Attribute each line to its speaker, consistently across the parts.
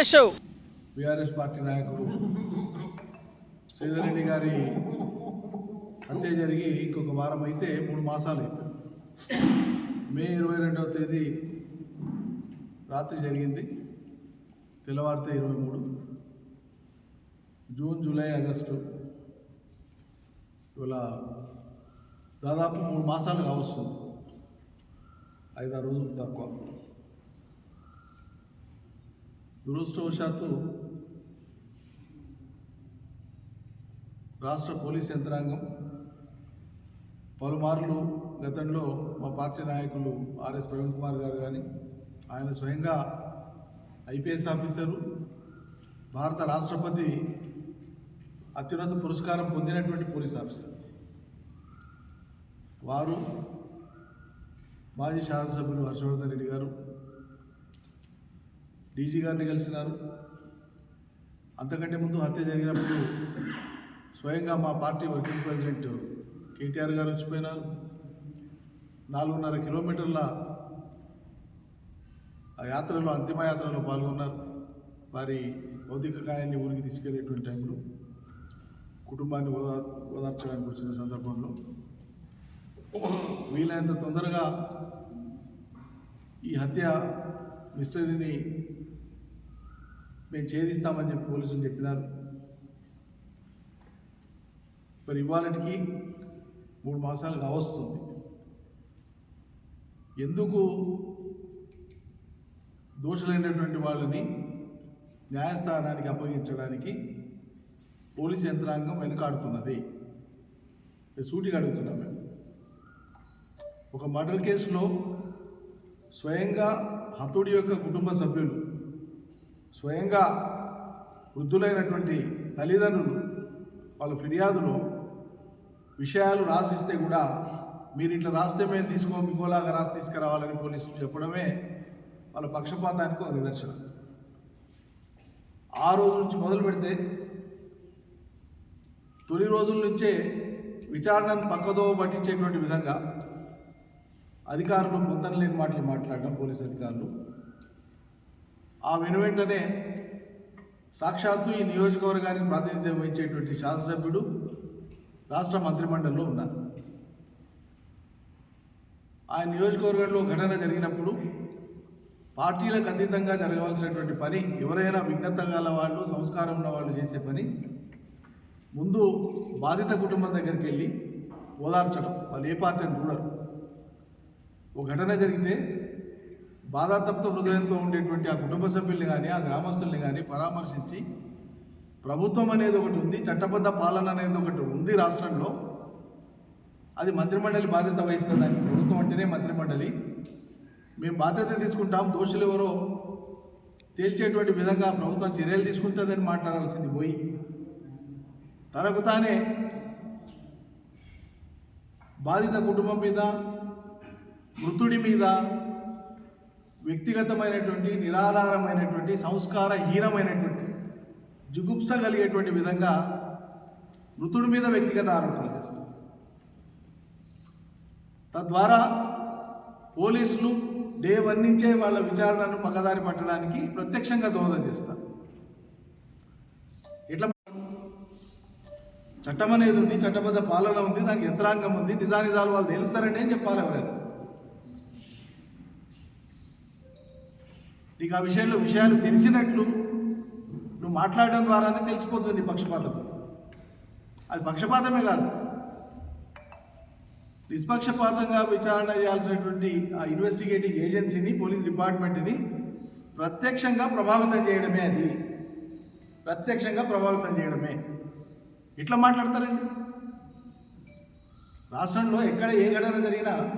Speaker 1: Lokesh
Speaker 2: BRS party నాయకుడు శ్రీధర్ రెడ్డి గారి హత్య జరిగి ఇంకొక వారం అయితే మూడు మాసాలు అయిపోయింది మే ఇరవై రెండవ తేదీ రాత్రి జరిగింది. తెల్లవారితే ఇరవై మూడు. జూన్ జూలై ఆగస్టు ఇలా దాదాపు మూడు మాసాలు కావస్తుంది. ఐదారు రోజులు తక్కువ. దురదృష్టవశాత్తు రాష్ట్ర పోలీస్ యంత్రాంగం పలుమార్లు గతంలో మా పార్టీ నాయకులు ఆర్ఎస్ ప్రవీణ్ కుమార్ గారు కానీ ఆయన స్వయంగా ఐపీఎస్ ఆఫీసరు భారత రాష్ట్రపతి అత్యున్నత పురస్కారం పొందినటువంటి పోలీస్ ఆఫీసర్. వారు మాజీ శాసనసభ్యులు హర్షవర్ధన్ రెడ్డి గారు డీజీ గారిని కలిసినారు. అంతకంటే ముందు హత్య జరిగినప్పుడు స్వయంగా మా పార్టీ వర్కింగ్ ప్రెసిడెంట్ కేటీఆర్ గారు వచ్చిపోయినారు. నాలుగున్నర కిలోమీటర్ల ఆ యాత్రలో అంతిమ యాత్రలో పాల్గొన్నారు. వారి భౌతిక కాయాన్ని ఊరికి తీసుకెళ్ళేటువంటి టైంలో కుటుంబాన్ని ఓదా ఓదార్చడానికి వచ్చిన సందర్భంలో వీలైనంత తొందరగా ఈ హత్య మిస్టరీని మేము ఛేదిస్తామని చెప్పి పోలీసులు చెప్పినారు. మరి ఇవాళకి మూడు మాసాలు కావస్తుంది. ఎందుకు దోషులైనటువంటి వాళ్ళని న్యాయస్థానానికి అప్పగించడానికి పోలీస్ యంత్రాంగం వెనుకాడుతున్నది? సూటిగా అడుగుతున్నాం మేము ఒక మర్డర్ కేసులో స్వయంగా హతుడి యొక్క కుటుంబ సభ్యులు స్వయంగా వృద్ధులైనటువంటి తల్లిదండ్రులు వాళ్ళ ఫిర్యాదులో విషయాలు రాసిస్తే కూడా మీరు ఇట్లా రాస్తే మేము తీసుకో మీకోలాగా రాసి తీసుకురావాలని పోలీసులు చెప్పడమే వాళ్ళ పక్షపాతానికి ఒక నిదర్శనం. ఆ రోజు నుంచి మొదలు పెడితే తొలి రోజుల నుంచే విచారణను పక్కదో పట్టించేటువంటి విధంగా అధికారులు పొందనలేని మాటలు మాట్లాడడం పోలీస్ అధికారులు. ఆ వెనువెంటనే సాక్షాత్తు ఈ నియోజకవర్గానికి ప్రాతినిధ్యం వహించేటువంటి శాసనసభ్యుడు రాష్ట్ర మంత్రిమండలిలో ఉన్నారు. ఆ నియోజకవర్గంలో ఘటన జరిగినప్పుడు పార్టీలకు అతీతంగా జరగవలసినటువంటి పని ఎవరైనా విఘ్నత గల వాళ్ళు సంస్కారం ఉన్న వాళ్ళు చేసే పని ముందు బాధిత కుటుంబం దగ్గరికి వెళ్ళి ఓదార్చడం. వాళ్ళు ఏ పార్టీ అని చూడరు. ఒక ఘటన జరిగితే బాధాతప్త హృదయంతో ఉండేటువంటి ఆ కుటుంబ సభ్యుల్ని కానీ ఆ గ్రామస్తుల్ని కానీ పరామర్శించి ప్రభుత్వం అనేది ఒకటి ఉంది చట్టబద్ధ పాలన అనేది ఒకటి ఉంది రాష్ట్రంలో. అది మంత్రిమండలి బాధ్యత వహిస్తుందని ప్రభుత్వం అంటేనే మంత్రిమండలి. మేము బాధ్యత తీసుకుంటాం దోషులు ఎవరో తేల్చేటువంటి విధంగా ప్రభుత్వం చర్యలు తీసుకుంటుందని మాట్లాడాల్సింది పోయి. తనకు తానే బాధిత కుటుంబం మీద మృతుడి మీద వ్యక్తిగతమైనటువంటి నిరాధారమైనటువంటి సంస్కారహీనమైనటువంటి జుగుప్స కలిగేటువంటి విధంగా మృతుడి మీద వ్యక్తిగత ఆరోపణలు చేస్తారు. తద్వారా పోలీసులు డే వన్ నుంచే వాళ్ళ విచారణను పక్కదారి పట్టడానికి ప్రత్యక్షంగా దోహదం చేస్తారు. ఇట్లా చట్టం అనేది ఉంది చట్టబద్ధ పాలన ఉంది దానికి యంత్రాంగం ఉంది నిజానిజాలు వాళ్ళు తెలుస్తారని చెప్పాలి ఎవరైనా. నీకు ఆ విషయంలో విషయాలు తెలిసినట్లు నువ్వు మాట్లాడడం ద్వారానే తెలిసిపోతుంది నీ పక్షపాతం. అది పక్షపాతమే కాదు. నిష్పక్షపాతంగా విచారణ చేయాల్సినటువంటి ఆ ఇన్వెస్టిగేటింగ్ ఏజెన్సీని పోలీస్ డిపార్ట్మెంట్ని ప్రత్యక్షంగా ప్రభావితం చేయడమే అది. ప్రత్యక్షంగా ప్రభావితం చేయడమే. ఇట్లా మాట్లాడతారండి? రాష్ట్రంలో ఎక్కడ ఏ ఘటన జరిగినా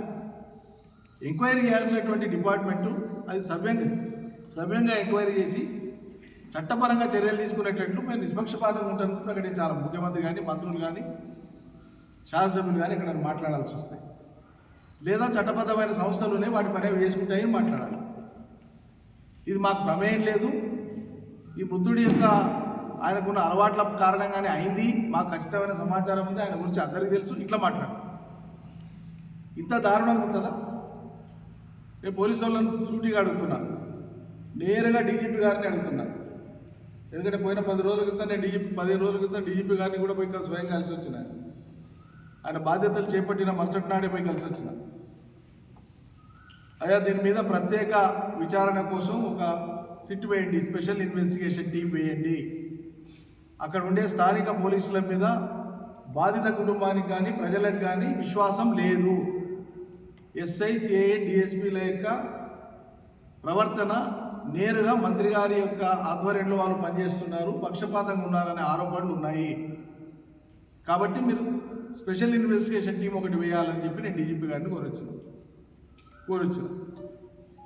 Speaker 2: ఎంక్వైరీ చేయాల్సినటువంటి డిపార్ట్మెంటు అది సవ్యంగా సవ్యంగా ఎంక్వైరీ చేసి చట్టపరంగా చర్యలు తీసుకునేటట్లు మేము నిష్పక్షపాతంగా ఉంటాను ప్రకటించాలి. ముఖ్యమంత్రి కానీ మంత్రులు కానీ శాసనసభ్యులు కానీ ఇక్కడ మాట్లాడాల్సి వస్తాయి లేదా చట్టబద్ధమైన సంస్థలునే వాటి పని చేసుకుంటాయని మాట్లాడాలి? ఇది మాకు ప్రమేయం లేదు. ఈ మృతుడి యొక్క ఆయనకున్న అలవాట్ల కారణంగానే అయింది. మాకు ఖచ్చితమైన సమాచారం ఉంది. ఆయన గురించి అందరికీ తెలుసు. ఇట్లా మాట్లాడు ఇంత దారుణంగా ఉంటుందా? నేను పోలీసు వాళ్ళని సూటిగా అడుగుతున్నాను నేరుగా డీజీపీ గారిని అడుగుతున్నాను ఎందుకంటే పోయిన పది రోజుల క్రితం నేను డీజీపీ పదిహేను రోజుల క్రితం డీజీపీ గారిని కూడా పోయి కలిసి స్వయం కలిసి వచ్చిన. ఆయన బాధ్యతలు చేపట్టిన మరుసటి నాడే పోయి కలిసి వచ్చిన. అయ్యా దీని మీద ప్రత్యేక విచారణ కోసం ఒక సిట్ వేయండి స్పెషల్ ఇన్వెస్టిగేషన్ టీం వేయండి. అక్కడ ఉండే స్థానిక పోలీసుల మీద బాధిత కుటుంబానికి కానీ ప్రజలకు కానీ విశ్వాసం లేదు. ఎస్ఐ సిఐ డిఎస్పీల యొక్క ప్రవర్తన నేరుగా మంత్రి గారి యొక్క ఆధ్వర్యంలో వాళ్ళు పనిచేస్తున్నారు పక్షపాతంగా ఉన్నారనే ఆరోపణలు ఉన్నాయి. కాబట్టి మీరు స్పెషల్ ఇన్వెస్టిగేషన్ టీం ఒకటి వేయాలని చెప్పి నేను డీజీపీ గారిని కోరొచ్చాను. కోరొచ్చాను.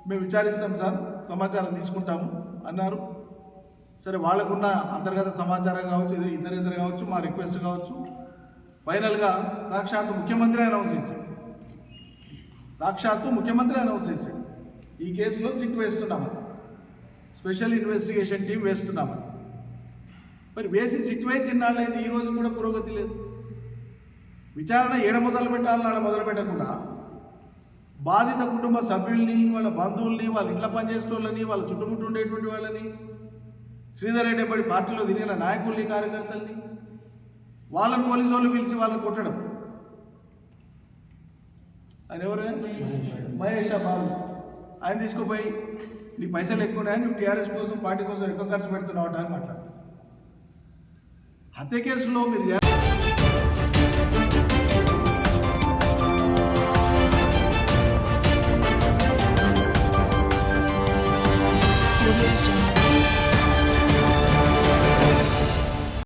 Speaker 2: మేము విచారిస్తాం సార్ సమాచారం తీసుకుంటాము అన్నారు. సరే వాళ్ళకున్న అంతర్గత సమాచారం కావచ్చు ఇతర ఇతర కావచ్చు మా రిక్వెస్ట్ కావచ్చు. ఫైనల్గా సాక్షాత్తు ముఖ్యమంత్రి అనౌన్స్ చేశాడు. సాక్షాత్తు ముఖ్యమంత్రి అనౌన్స్ చేశాడు. ఈ కేసులో సిట్ వేస్తున్నాము స్పెషల్ ఇన్వెస్టిగేషన్ టీం వేస్తున్నామని. మరి వేసి సిట్ వేసి ఇన్నాళ్ళైంది ఈ రోజు కూడా పురోగతి లేదు. విచారణ ఏడ మొదలు పెట్టాలని ఆడ మొదలు పెట్టకుండా బాధిత కుటుంబ సభ్యుల్ని వాళ్ళ బంధువుల్ని వాళ్ళ ఇంట్లో పనిచేసే వాళ్ళని వాళ్ళ చుట్టుముట్టు ఉండేటువంటి వాళ్ళని శ్రీధర్ రెడ్డి బడి పార్టీలో తిరిగిన నాయకుల్ని కార్యకర్తల్ని వాళ్ళని పోలీసు వాళ్ళు పిలిచి వాళ్ళని కొట్టడం. ఆయన ఎవరు? మహేష్. బాబు ఆయన తీసుకుపోయి నీ పైసలు ఎక్కువ ఉన్నాయని నువ్వు టీఆర్ఎస్ కోసం పార్టీ కోసం ఎక్కువ ఖర్చు పెడుతున్నావు అని మాట్లాడు హత్య కేసులో మీరు